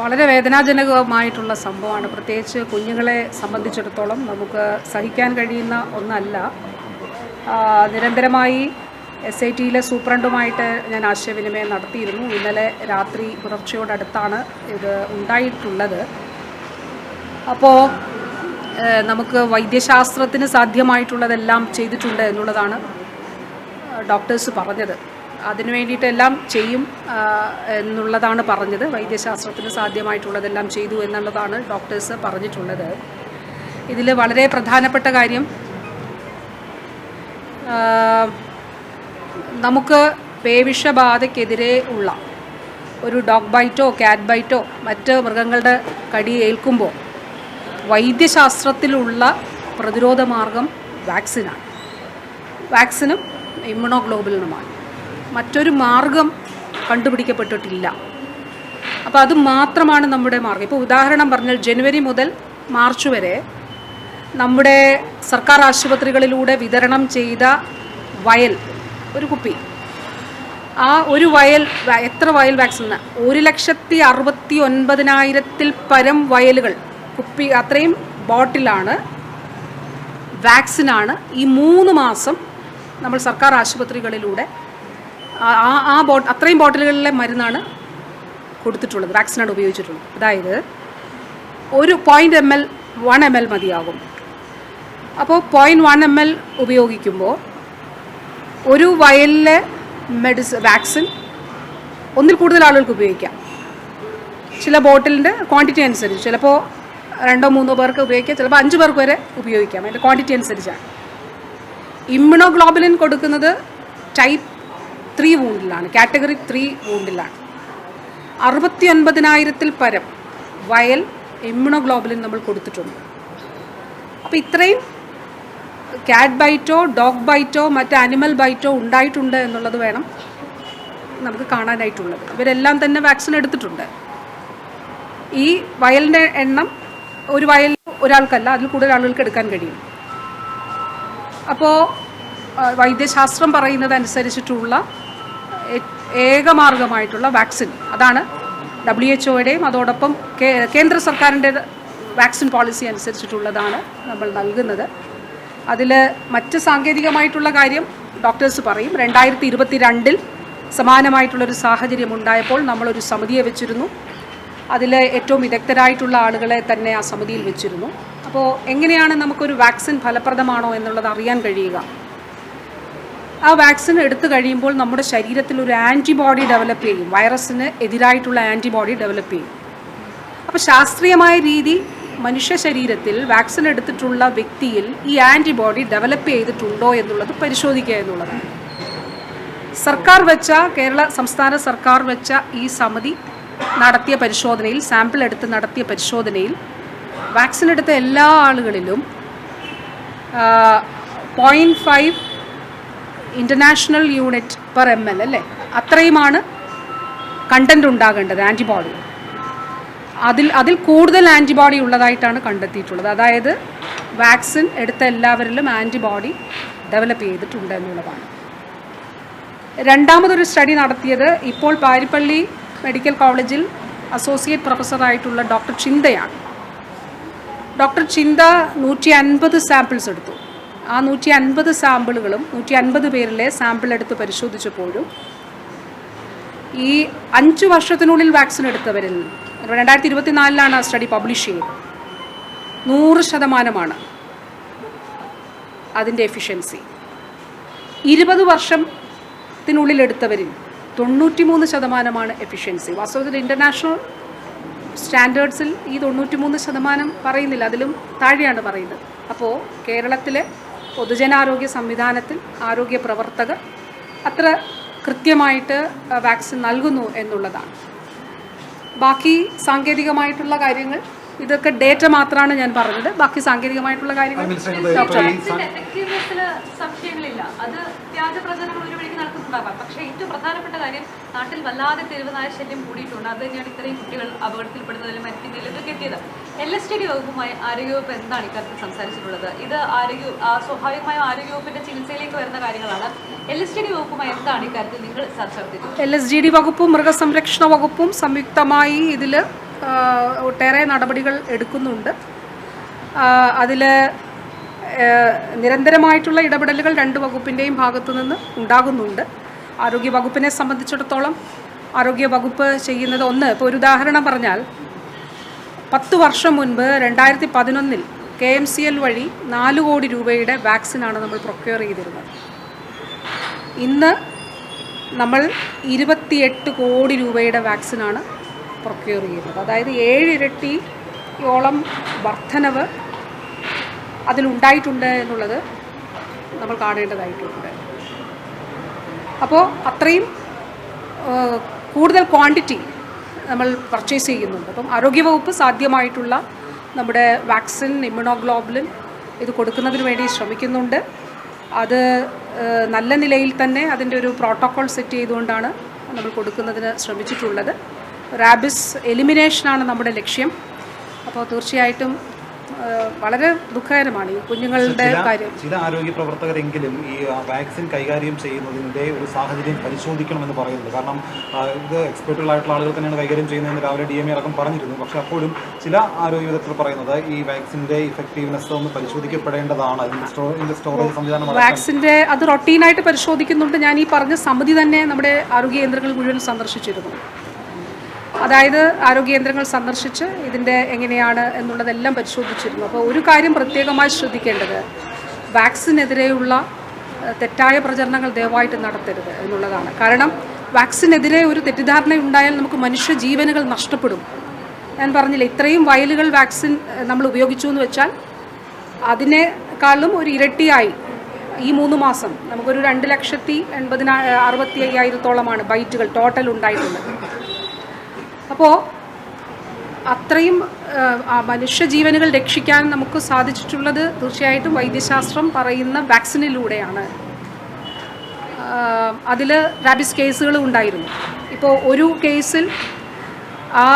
വളരെ വേദനാജനകമായിട്ടുള്ള സംഭവമാണ്. പ്രത്യേകിച്ച് കുഞ്ഞുങ്ങളെ സംബന്ധിച്ചിടത്തോളം നമുക്ക് സഹിക്കാൻ കഴിയുന്ന ഒന്നല്ല. നിരന്തരമായി എസ് ഐ ടിയിലെ സൂപ്രണ്ടുമായിട്ട് ഞാൻ ആശയവിനിമയം നടത്തിയിരുന്നു. ഇന്നലെ രാത്രി പുലർച്ചയോടടുത്താണ് ഇത് ഉണ്ടായിട്ടുള്ളത്. അപ്പോൾ നമുക്ക് വൈദ്യശാസ്ത്രത്തിന് സാധ്യമായിട്ടുള്ളതെല്ലാം ചെയ്തിട്ടുണ്ട് എന്നുള്ളതാണ് ഡോക്ടേഴ്സ് പറഞ്ഞത്. അതിനു വേണ്ടിയിട്ടെല്ലാം ചെയ്യും എന്നുള്ളതാണ് പറഞ്ഞത്. വൈദ്യശാസ്ത്രത്തിന് സാധ്യമായിട്ടുള്ളതെല്ലാം ചെയ്തു എന്നുള്ളതാണ് ഡോക്ടേഴ്സ് പറഞ്ഞിട്ടുള്ളത്. ഇതിൽ വളരെ പ്രധാനപ്പെട്ട കാര്യം നമുക്ക് പേവിഷബാധയ്ക്കെതിരെ ഉള്ള ഒരു ഡോഗ് ബൈറ്റോ ക്യാറ്റ് ബൈറ്റോ മറ്റ് മൃഗങ്ങളുടെ കടി ഏൽക്കുമ്പോൾ വൈദ്യശാസ്ത്രത്തിലുള്ള പ്രതിരോധ മാർഗം വാക്സിനാണ്. വാക്സിനും ഇമ്മ്യൂണോഗ്ലോബലിനുമാണ്. മറ്റൊരു മാർഗം കണ്ടുപിടിക്കപ്പെട്ടിട്ടില്ല. അപ്പോൾ അത് മാത്രമാണ് നമ്മുടെ മാർഗം. ഇപ്പോൾ ഉദാഹരണം പറഞ്ഞാൽ ജനുവരി മുതൽ മാർച്ച് വരെ നമ്മുടെ സർക്കാർ ആശുപത്രികളിലൂടെ വിതരണം ചെയ്ത വയൽ ഒരു കുപ്പി. ആ ഒരു വയൽ എത്ര വയൽ വാക്സിൻ ഒരു ലക്ഷത്തി അറുപത്തി ഒൻപതിനായിരത്തിൽ പരം വയലുകൾ കുപ്പി അത്രയും ബോട്ടിലാണ് വാക്സിനാണ് ഈ മൂന്ന് മാസം നമ്മൾ സർക്കാർ ആശുപത്രികളിലൂടെ ആ ആ- ബോട്ട് അത്രയും ബോട്ടിലുകളിലെ മരുന്നാണ് കൊടുത്തിട്ടുള്ളത് വാക്സിനാണ് ഉപയോഗിച്ചിട്ടുള്ളത്. അതായത് ഒരു point M L one M L മതിയാകും. അപ്പോൾ പോയിന്റ് വൺ എം എൽ ഉപയോഗിക്കുമ്പോൾ ഒരു വയലിലെ മെഡിസിൻ വാക്സിൻ ഒന്നിൽ കൂടുതൽ ആളുകൾക്ക് ഉപയോഗിക്കാം. ചില ബോട്ടിലിന്റെ ക്വാണ്ടിറ്റി അനുസരിച്ച് ചിലപ്പോൾ രണ്ടോ മൂന്നോ പേർക്ക് ഉപയോഗിക്കാം ചിലപ്പോൾ അഞ്ച് പേർക്ക് വരെ ഉപയോഗിക്കാം. അതിന്റെ ക്വാണ്ടിറ്റി അനുസരിച്ചാണ്. ഇമ്മ്യൂണോഗ്ലോബുലിൻ കൊടുക്കുന്നത് ടൈപ്പ് ത്രീ വൂണ്ടിലാണ് കാറ്റഗറി ത്രീ വൂണ്ടിലാണ് അറുപത്തി ഒൻപതിനായിരത്തിൽ പരം വയൽ ഇമ്മ്യൂണോഗ്ലോബുലിൻ നമ്മൾ കൊടുത്തിട്ടുണ്ട്. അപ്പോൾ ഇത്രയും കാറ്റ് ബൈറ്റോ ഡോഗ് ബൈറ്റോ മറ്റ് ആനിമൽ ബൈറ്റോ ഉണ്ടായിട്ടുണ്ട് എന്നുള്ളത് വേണം നമുക്ക് കാണാനായിട്ടുള്ളത്. ഇവരെല്ലാം തന്നെ വാക്സിൻ എടുത്തിട്ടുണ്ട്. ഈ വയലിന്റെ എണ്ണം ഒരു വയൽ ഒരാൾക്കല്ല അതിൽ കൂടുതൽ ആളുകൾക്ക് എടുക്കാൻ കഴിയും. അപ്പോൾ വൈദ്യശാസ്ത്രം പറയുന്നത് അനുസരിച്ചിട്ടുള്ള ഏകമാർഗമായിട്ടുള്ള വാക്സിൻ. അതാണ് ഡബ്ല്യു എച്ച് ഒയുടെയും അതോടൊപ്പം കേന്ദ്ര സർക്കാരിന്റെ വാക്സിൻ പോളിസി അനുസരിച്ചിട്ടുള്ളതാണ് നമ്മൾ നൽകുന്നത്. അതിൽ മറ്റ് സാങ്കേതികമായിട്ടുള്ള കാര്യം ഡോക്ടേഴ്സ് പറയും. രണ്ടായിരത്തി ഇരുപത്തി രണ്ടിൽ സമാനമായിട്ടുള്ളൊരു സാഹചര്യം ഉണ്ടായപ്പോൾ നമ്മളൊരു സമിതിയെ വെച്ചിരുന്നു. അതിൽ ഏറ്റവും വിദഗ്ധരായിട്ടുള്ള ആളുകളെ തന്നെ ആ സമിതിയിൽ വെച്ചിരുന്നു. അപ്പോൾ എങ്ങനെയാണ് നമുക്കൊരു വാക്സിൻ ഫലപ്രദമാണോ എന്നുള്ളത് അറിയാൻ കഴിയുക? ആ വാക്സിൻ എടുത്തു കഴിയുമ്പോൾ നമ്മുടെ ശരീരത്തിൽ ഒരു ആന്റിബോഡി ഡെവലപ്പ് ചെയ്യും. വൈറസിന് എതിരായിട്ടുള്ള ആന്റിബോഡി ഡെവലപ്പ് ചെയ്യും. അപ്പോൾ ശാസ്ത്രീയമായ രീതി മനുഷ്യ ശരീരത്തിൽ വാക്സിൻ എടുത്തിട്ടുള്ള വ്യക്തിയിൽ ഈ ആന്റിബോഡി ഡെവലപ്പ് ചെയ്തിട്ടുണ്ടോ എന്നുള്ളത് പരിശോധിക്കുക എന്നുള്ളതാണ്. സർക്കാർ വെച്ച കേരള സംസ്ഥാന സർക്കാർ വെച്ച ഈ സമിതി നടത്തിയ പരിശോധനയിൽ സാമ്പിൾ എടുത്ത് നടത്തിയ പരിശോധനയിൽ വാക്സിൻ എടുത്ത എല്ലാ ആളുകളിലും point five international unit per M L അല്ലേ? അത്രയുമാണ് കണ്ടന്റ് ഉണ്ടാകേണ്ടത് ആന്റിബോഡി അതിൽ അതിൽ കൂടുതൽ ആന്റിബോഡി ഉള്ളതായിട്ടാണ് കണ്ടെത്തിയിട്ടുള്ളത്. അതായത് വാക്സിൻ എടുത്ത എല്ലാവരിലും ആന്റിബോഡി ഡെവലപ്പ് ചെയ്തിട്ടുണ്ട് എന്നുള്ളതാണ്. രണ്ടാമതൊരു സ്റ്റഡി നടത്തിയത് ഇപ്പോൾ പാരിപ്പള്ളി മെഡിക്കൽ കോളേജിൽ അസോസിയേറ്റ് പ്രൊഫസറായിട്ടുള്ള ഡോക്ടർ ചിന്തയാണ്. ഡോക്ടർ ചിന്ത നൂറ്റി അൻപത് സാമ്പിൾസ് എടുത്തു. ആ നൂറ്റി അൻപത് സാമ്പിളുകളും നൂറ്റി അൻപത് പേരിലെ സാമ്പിൾ എടുത്ത് പരിശോധിച്ചപ്പോഴും ഈ അഞ്ച് വർഷത്തിനുള്ളിൽ വാക്സിൻ എടുത്തവരിൽ രണ്ടായിരത്തി ഇരുപത്തിനാലിലാണ് ആ സ്റ്റഡി പബ്ലിഷ് ചെയ്തത്. നൂറ് ശതമാനമാണ് അതിന്റെ എഫിഷ്യൻസി. ഇരുപത് വർഷത്തിനുള്ളിൽ എടുത്തവരിൽ തൊണ്ണൂറ്റി മൂന്ന് ശതമാനമാണ് എഫിഷ്യൻസി. വാസ്തവത്തിൽ ഇന്റർനാഷണൽ സ്റ്റാൻഡേർഡ്സിൽ ഈ തൊണ്ണൂറ്റി മൂന്ന് ശതമാനം പറയുന്നില്ല. അതിലും താഴെയാണ് പറയുന്നത്. അപ്പോൾ കേരളത്തിലെ പൊതുജനാരോഗ്യ സംവിധാനത്തിൽ ആരോഗ്യ പ്രവർത്തകർ അത്ര കൃത്യമായിട്ട് വാക്സിൻ നൽകുന്നു എന്നുള്ളതാണ്. ബാക്കി സാങ്കേതികമായിട്ടുള്ള കാര്യങ്ങൾ ഇതൊക്കെ ഡേറ്റ മാത്രമാണ് ഞാൻ പറഞ്ഞത്. ബാക്കി സാങ്കേതികമായിട്ടുള്ള കാര്യങ്ങൾ പക്ഷേ ഏറ്റവും പ്രധാനപ്പെട്ട കാര്യം നാട്ടിൽ വല്ലാതെ തെരുവുനായ ശല്യം കൂടിയിട്ടുണ്ട്. അത് തന്നെയാണ് ഇത്രയും കുട്ടികൾ അപകടത്തിൽപ്പെടുന്നതിലും മരിക്കുന്നതിലും എത്തിയത്. എൽ എസ് ടി ഡി വകുപ്പുമായി ആരോഗ്യവകുപ്പ് എന്താണ് ഇക്കാര്യത്തിൽ സംസാരിച്ചിട്ടുള്ളത്? ഇത് ആരോഗ്യ ആ, സ്വാഭാവികമായും ആരോഗ്യവകുപ്പിന്റെ ചികിത്സയിലേക്ക് വരുന്ന കാര്യങ്ങളാണ്. എൽ എസ് ഡി വകുപ്പുമായി എന്താണ് ഇക്കാര്യത്തിൽ നിങ്ങൾ ചർച്ച എൽ എസ് ജി ഡി വകുപ്പും മൃഗസംരക്ഷണ വകുപ്പും സംയുക്തമായി ഇതിൽ ആ, ഒട്ടേറെ നടപടികൾ എടുക്കുന്നുണ്ട്. അതിൽ നിരന്തരമായിട്ടുള്ള ഇടപെടലുകൾ രണ്ട് വകുപ്പിന്റെയും ഭാഗത്തു നിന്ന് ഉണ്ടാകുന്നുണ്ട്. ആരോഗ്യ വകുപ്പിനെ സംബന്ധിച്ചിടത്തോളം ആരോഗ്യ വകുപ്പ് ചെയ്യുന്നത് ഒന്ന് ഇപ്പോൾ ഒരു ഉദാഹരണം പറഞ്ഞാൽ പത്ത് വർഷം മുൻപ് രണ്ടായിരത്തി പതിനൊന്നിൽ കെ എം സി എൽ വഴി നാല് കോടി രൂപയുടെ വാക്സിനാണ് നമ്മൾ പ്രൊക്യൂർ ചെയ്തിരുന്നത്. ഇന്ന് നമ്മൾ ഇരുപത്തിയെട്ട് കോടി രൂപയുടെ വാക്സിനാണ് പ്രൊക്യൂർ ചെയ്യുന്നത് അതായത് ഏഴിരട്ടി ഇരട്ടിയോളം വർധനവ് അതിലുണ്ടായിട്ടുണ്ട് എന്നുള്ളത് നമ്മൾ കാണേണ്ടതായിട്ടുണ്ട്. അപ്പോൾ അത്രയും കൂടുതൽ ക്വാണ്ടിറ്റി നമ്മൾ പർച്ചേസ് ചെയ്യുന്നുണ്ട്. അപ്പം ആരോഗ്യവകുപ്പ് സാധ്യമായിട്ടുള്ള നമ്മുടെ വാക്സിൻ ഇമ്മ്യൂണോഗ്ലോബുലിൻ ഇത് കൊടുക്കുന്നതിന് വേണ്ടി ശ്രമിക്കുന്നുണ്ട്. അത് നല്ല നിലയിൽ തന്നെ അതിന്റെ ഒരു പ്രോട്ടോക്കോൾ സെറ്റ് ചെയ്തുകൊണ്ടാണ് നമ്മൾ കൊടുക്കുന്നതിന് ശ്രമിച്ചിട്ടുള്ളത്. റാബിസ് എലിമിനേഷനാണ് നമ്മുടെ ലക്ഷ്യം. അപ്പോൾ തീർച്ചയായിട്ടും വളരെ ദുഃഖകരമാണ് ഈ കുഞ്ഞുങ്ങളുടെ കാര്യം. ചില ആരോഗ്യ പ്രവർത്തകരെങ്കിലും ഈ വാക്സിൻ കൈകാര്യം ചെയ്യുന്നതിന്റെ ഒരു സാഹചര്യം പരിശോധിക്കണമെന്ന് പറയുന്നുണ്ട്. കാരണം ഇത് എക്സ്പെർട്ടുകളായിട്ടുള്ള ആളുകൾ തന്നെയാണ് കൈകാര്യം ചെയ്യുന്നതെന്ന് രാവിലെ ഡി എം എ അടക്കം പറഞ്ഞിരുന്നു. പക്ഷേ അപ്പോഴും ചില ആരോഗ്യ വിദഗ്ധർ പറയുന്നത് ഈ വാക്സിന്റെ ഇഫക്റ്റീവ്നെസ് ഒന്ന് പരിശോധിക്കപ്പെടേണ്ടതാണ്. ഇതിന്റെ സ്റ്റോറേജ് സംവിധാനം വാക്സിന്റെ അത് റൊട്ടീനായിട്ട് പരിശോധിക്കുന്നുണ്ട്. ഞാൻ ഈ പറഞ്ഞ സമിതി തന്നെ നമ്മുടെ ആരോഗ്യ കേന്ദ്രങ്ങൾ മുഴുവൻ സന്ദർശിച്ചിരുന്നു. അതായത് ആരോഗ്യ കേന്ദ്രങ്ങൾ സന്ദർശിച്ച് ഇതിന്റെ എങ്ങനെയാണ് എന്നുള്ളതെല്ലാം പരിശോധിച്ചിരുന്നു. അപ്പോൾ ഒരു കാര്യം പ്രത്യേകമായി ശ്രദ്ധിക്കേണ്ടത്. വാക്സിനെതിരെയുള്ള തെറ്റായ പ്രചരണങ്ങൾ ദയവായിട്ട് നടത്തരുത് എന്നുള്ളതാണ്. കാരണം വാക്സിനെതിരെ ഒരു തെറ്റിദ്ധാരണ ഉണ്ടായാൽ നമുക്ക് മനുഷ്യ ജീവനുകൾ നഷ്ടപ്പെടും. ഞാൻ പറഞ്ഞില്ല ഇത്രയും വയലുകൾ വാക്സിൻ നമ്മൾ ഉപയോഗിച്ചു എന്ന് വെച്ചാൽ അതിനേക്കാളും ഒരു ഇരട്ടിയായി ഈ മൂന്ന് മാസം. നമുക്കൊരു രണ്ട് ലക്ഷത്തി എൺപതിനാ അറുപത്തി അയ്യായിരത്തോളമാണ് ബൈറ്റുകൾ ടോട്ടൽ ഉണ്ടായിട്ടുള്ളത്. അപ്പോൾ അത്രയും മനുഷ്യജീവനുകൾ രക്ഷിക്കാൻ നമുക്ക് സാധിച്ചിട്ടുള്ളത് തീർച്ചയായിട്ടും വൈദ്യശാസ്ത്രം പറയുന്ന വാക്സിനിലൂടെയാണ്. അതിൽ റാബിസ് കേസുകളും ഉണ്ടായിരുന്നു. ഇപ്പോൾ ഒരു കേസിൽ ആ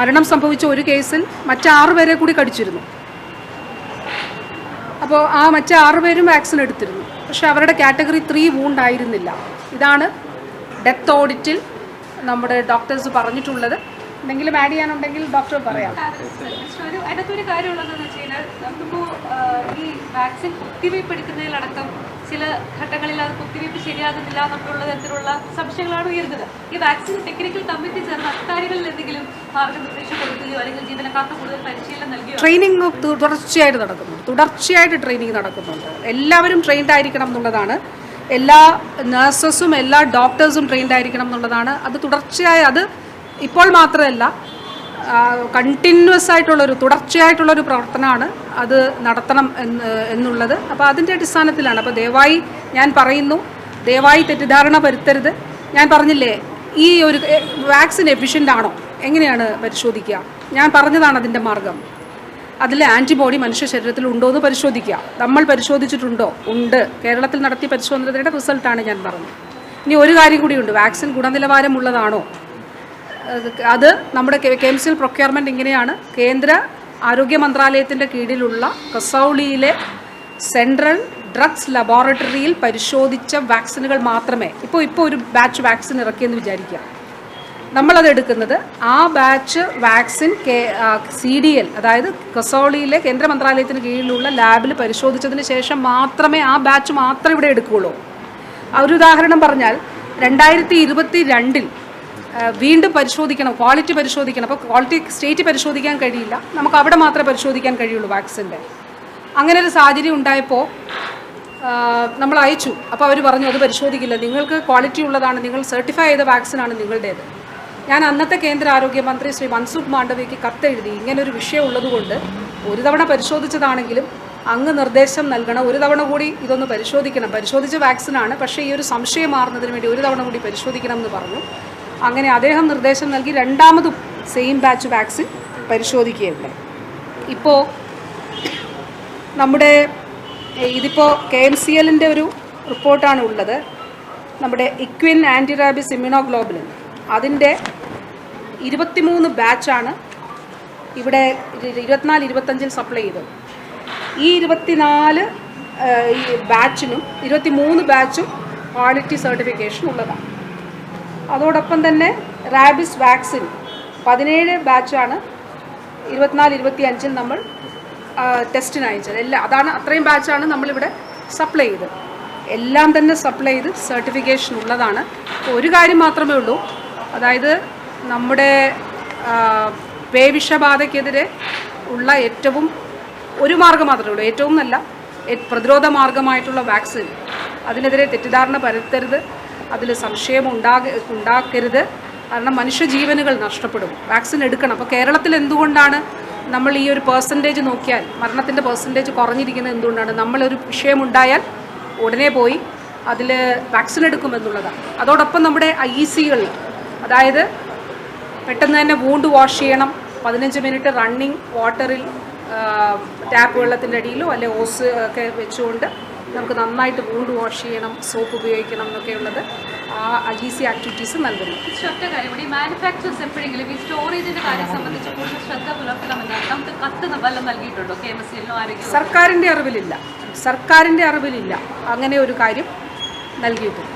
മരണം സംഭവിച്ച ഒരു കേസിൽ മറ്റാറ് പേരെ കൂടി കടിച്ചിരുന്നു. അപ്പോൾ ആ മറ്റേ ആറ് പേരും വാക്സിൻ എടുത്തിരുന്നു. പക്ഷെ അവരുടെ കാറ്റഗറി ത്രീ വൂണ്ടായിരുന്നില്ല. ഇതാണ് ഡെത്ത് ഓഡിറ്റിൽ നമ്മുടെ ഡോക്ടേഴ്സ് പറഞ്ഞിട്ടുള്ളത്. എന്തെങ്കിലും ആഡ് ചെയ്യാനുണ്ടെങ്കിൽ ഡോക്ടർ പറയാം. ഒരു അതിനകത്തൊരു കാര്യമുള്ളതെന്ന് വെച്ച് കഴിഞ്ഞാൽ നമുക്കിപ്പോൾ ഈ വാക്സിൻ കുത്തിവയ്പ്പ് എടുക്കുന്നതിലടക്കം ചില ഘട്ടങ്ങളിൽ അത് കുത്തിവയ്പ്പ് ശരിയാകുന്നില്ല എന്നൊക്കെയുള്ള തരത്തിലുള്ള സംശയങ്ങളാണ് ഉയർന്നത് ഈ വാക്സിൻ ടെക്നിക്കൽ കമ്മിറ്റി ചേർന്ന അധികാരികളിൽ എന്തെങ്കിലും മാർഗനിർദ്ദേശം കൊടുക്കുകയോ അല്ലെങ്കിൽ ജീവനക്കാർക്ക് കൂടുതൽ പരിശീലനം നൽകുകയോ ട്രെയിനിങ് തുടർച്ചയായിട്ട് നടക്കുന്നു. തുടർച്ചയായിട്ട് ട്രെയിനിങ് നടക്കുന്നുണ്ട്. എല്ലാവരും ട്രെയിൻഡ് ആയിരിക്കണം എന്നുള്ളതാണ് എല്ലാ നഴ്സസും എല്ലാ ഡോക്ടേഴ്സും ട്രെയിൻഡ് ആയിരിക്കണം എന്നുള്ളതാണ്. അത് തുടർച്ചയായി അത് ഇപ്പോൾ മാത്രമല്ല കണ്ടിന്യൂസ് ആയിട്ടുള്ളൊരു തുടർച്ചയായിട്ടുള്ളൊരു പ്രവർത്തനമാണ് അത് നടത്തണം എന്ന് എന്നുള്ളത്. അപ്പോൾ അതിന്റെ അടിസ്ഥാനത്തിലാണ്. അപ്പോൾ ദയവായി ഞാൻ പറയുന്നു ദയവായി തെറ്റിദ്ധാരണ വരുത്തരുത് ഞാൻ പറഞ്ഞില്ലേ ഈ ഒരു വാക്സിൻ എഫിഷ്യന്റ് ആണോ? എങ്ങനെയാണ് പരിശോധിക്കുക? ഞാൻ പറഞ്ഞതാണ് അതിന്റെ മാർഗം. അതിൽ ആന്റിബോഡി മനുഷ്യ ശരീരത്തിൽ ഉണ്ടോ എന്ന് പരിശോധിക്കുക. നമ്മൾ പരിശോധിച്ചിട്ടുണ്ടോ? ഉണ്ട്. കേരളത്തിൽ നടത്തിയ പരിശോധനയുടെ റിസൾട്ടാണ് ഞാൻ പറഞ്ഞത്. ഇനി ഒരു കാര്യം കൂടിയുണ്ട്. വാക്സിൻ ഗുണനിലവാരമുള്ളതാണോ? അത് നമ്മുടെ കെമിക്കൽ പ്രൊക്യൂർമെന്റ് ഇങ്ങനെയാണ്. കേന്ദ്ര ആരോഗ്യ മന്ത്രാലയത്തിന്റെ കീഴിലുള്ള കസൗളിയിലെ സെൻട്രൽ ഡ്രഗ്സ് ലബോറട്ടറിയിൽ പരിശോധിച്ച വാക്സിനുകൾ മാത്രമേ. ഇപ്പോൾ ഇപ്പോൾ ഒരു ബാച്ച് വാക്സിൻ ഇറക്കിയെന്ന് വിചാരിക്കുക. നമ്മളത് എടുക്കുന്നത് ആ batch vaccine K C D L അതായത് കസോളിയിലെ കേന്ദ്ര മന്ത്രാലയത്തിന് കീഴിലുള്ള ലാബിൽ പരിശോധിച്ചതിന് ശേഷം മാത്രമേ ആ ബാച്ച് മാത്രം ഇവിടെ എടുക്കുകയുള്ളൂ. ഒരു ഉദാഹരണം പറഞ്ഞാൽ രണ്ടായിരത്തി ഇരുപത്തി രണ്ടിൽ വീണ്ടും പരിശോധിക്കണം ക്വാളിറ്റി പരിശോധിക്കണം. അപ്പോൾ ക്വാളിറ്റി സ്റ്റേറ്റ് പരിശോധിക്കാൻ കഴിയില്ല. നമുക്ക് അവിടെ മാത്രമേ പരിശോധിക്കാൻ കഴിയുള്ളൂ വാക്സിന്റെ. അങ്ങനെ ഒരു സാഹചര്യം ഉണ്ടായപ്പോൾ നമ്മൾ അയച്ചു. അപ്പോൾ അവർ പറഞ്ഞു അത് പരിശോധിക്കില്ല. നിങ്ങൾക്ക് ക്വാളിറ്റി ഉള്ളതാണ്. നിങ്ങൾ സർട്ടിഫൈ ചെയ്ത വാക്സിനാണ് നിങ്ങളുടേത്. ഞാൻ അന്നത്തെ കേന്ദ്ര ആരോഗ്യമന്ത്രി ശ്രീ മൻസുഖ് മാണ്ഡവ്യയ്ക്ക് കത്തെഴുതി. ഇങ്ങനൊരു വിഷയം ഉള്ളതുകൊണ്ട് ഒരു തവണ പരിശോധിച്ചതാണെങ്കിലും അങ്ങ് നിർദ്ദേശം നൽകണം. ഒരു തവണ കൂടി ഇതൊന്ന് പരിശോധിക്കണം. പരിശോധിച്ച വാക്സിനാണ്. പക്ഷേ ഈ ഒരു സംശയം മാറുന്നതിന് വേണ്ടി ഒരു തവണ കൂടി പരിശോധിക്കണം എന്ന് പറഞ്ഞു. അങ്ങനെ അദ്ദേഹം നിർദ്ദേശം നൽകി രണ്ടാമതും സെയിം ബാച്ച് വാക്സിൻ പരിശോധിക്കുകയുണ്ടായി. ഇപ്പോൾ നമ്മുടെ ഇതിപ്പോൾ കെ എം സി എല്ലിന്റെ ഒരു റിപ്പോർട്ടാണ് ഉള്ളത്. നമ്മുടെ ഇക്വിൻ ആന്റിറാബിസ് ഇമ്മ്യൂണോഗ്ലോബുലിൻ. അതിന്റെ ഇരുപത്തിമൂന്ന് ബാച്ചാണ് ഇവിടെ ഇരു- ഇരുപത്തിനാല് ഇരുപത്തഞ്ചിൽ സപ്ലൈ ചെയ്തത്. ഈ ഇരുപത്തിനാല് ബാച്ചിനും ഇരുപത്തിമൂന്ന് ബാച്ചും ക്വാളിറ്റി സർട്ടിഫിക്കേഷൻ ഉള്ളതാണ്. അതോടൊപ്പം തന്നെ റാബിസ് വാക്സിൻ പതിനേഴ് ബാച്ചാണ് ഇരുപത്തിനാല് ഇരുപത്തി അഞ്ചിൽ നമ്മൾ ടെസ്റ്റിന് അയച്ചത്. എല്ലാം അതാണ് അത്രയും ബാച്ചാണ് നമ്മളിവിടെ സപ്ലൈ ചെയ്തത്. എല്ലാം തന്നെ സപ്ലൈ ചെയ്ത് സർട്ടിഫിക്കേഷൻ ഉള്ളതാണ്. ഒരു കാര്യം മാത്രമേ ഉള്ളൂ അതായത് നമ്മുടെ പേവിഷബാധയ്ക്കെതിരെ ഉള്ള ഏറ്റവും ഒരു മാർഗം മാത്രമേ ഉള്ളൂ. ഏറ്റവും നല്ല പ്രതിരോധ മാർഗമായിട്ടുള്ള വാക്സിൻ. അതിനെതിരെ തെറ്റിദ്ധാരണ പരത്തരുത്. അതിൽ സംശയം ഉണ്ടാക ഉണ്ടാക്കരുത്. കാരണം മനുഷ്യജീവനുകൾ നഷ്ടപ്പെടും. വാക്സിൻ എടുക്കണം. അപ്പോൾ കേരളത്തിൽ എന്തുകൊണ്ടാണ് നമ്മൾ ഈ ഒരു പേഴ്സന്റേജ് നോക്കിയാൽ മരണത്തിന്റെ പേഴ്സന്റേജ് കുറഞ്ഞിരിക്കുന്നത് എന്തുകൊണ്ടാണ്? നമ്മളൊരു വിഷയമുണ്ടായാൽ ഉടനെ പോയി അതിൽ വാക്സിൻ എടുക്കുമെന്നുള്ളതാണ്. അതോടൊപ്പം നമ്മുടെ ഐ ഇ സികൾ അതായത് പെട്ടെന്ന് തന്നെ വൂണ്ട് വാഷ് ചെയ്യണം. പതിനഞ്ച് മിനിറ്റ് റണ്ണിങ് വാട്ടറിൽ ടാപ്പ് വെള്ളത്തിന്റെ അടിയിലോ അല്ലെ ഓസ് ഒക്കെ വെച്ചുകൊണ്ട് നമുക്ക് നന്നായിട്ട് വൂണ്ട് വാഷ് ചെയ്യണം സോപ്പ് ഉപയോഗിക്കണം എന്നൊക്കെയുള്ളത് ആ ഐ സി ആക്ടിവിറ്റീസ് നൽകുന്നു. ഒറ്റ കാര്യം മാനുഫാക്ചേഴ്സ് എപ്പോഴെങ്കിലും ഈ സ്റ്റോറേജിന്റെ കാര്യം സംബന്ധിച്ച് കൂടുതൽ ശ്രദ്ധ പുലർത്തണമെന്ന് നമുക്ക് കത്ത് വല്ലതും നൽകിയിട്ടുണ്ടോ? കെ എം എസ് സിയിലോ ആരോഗ്യ സർക്കാരിന്റെ അറിവിലില്ല. സർക്കാരിന്റെ അറിവിലില്ല. അങ്ങനെ ഒരു കാര്യം നൽകിയിട്ടുണ്ട്.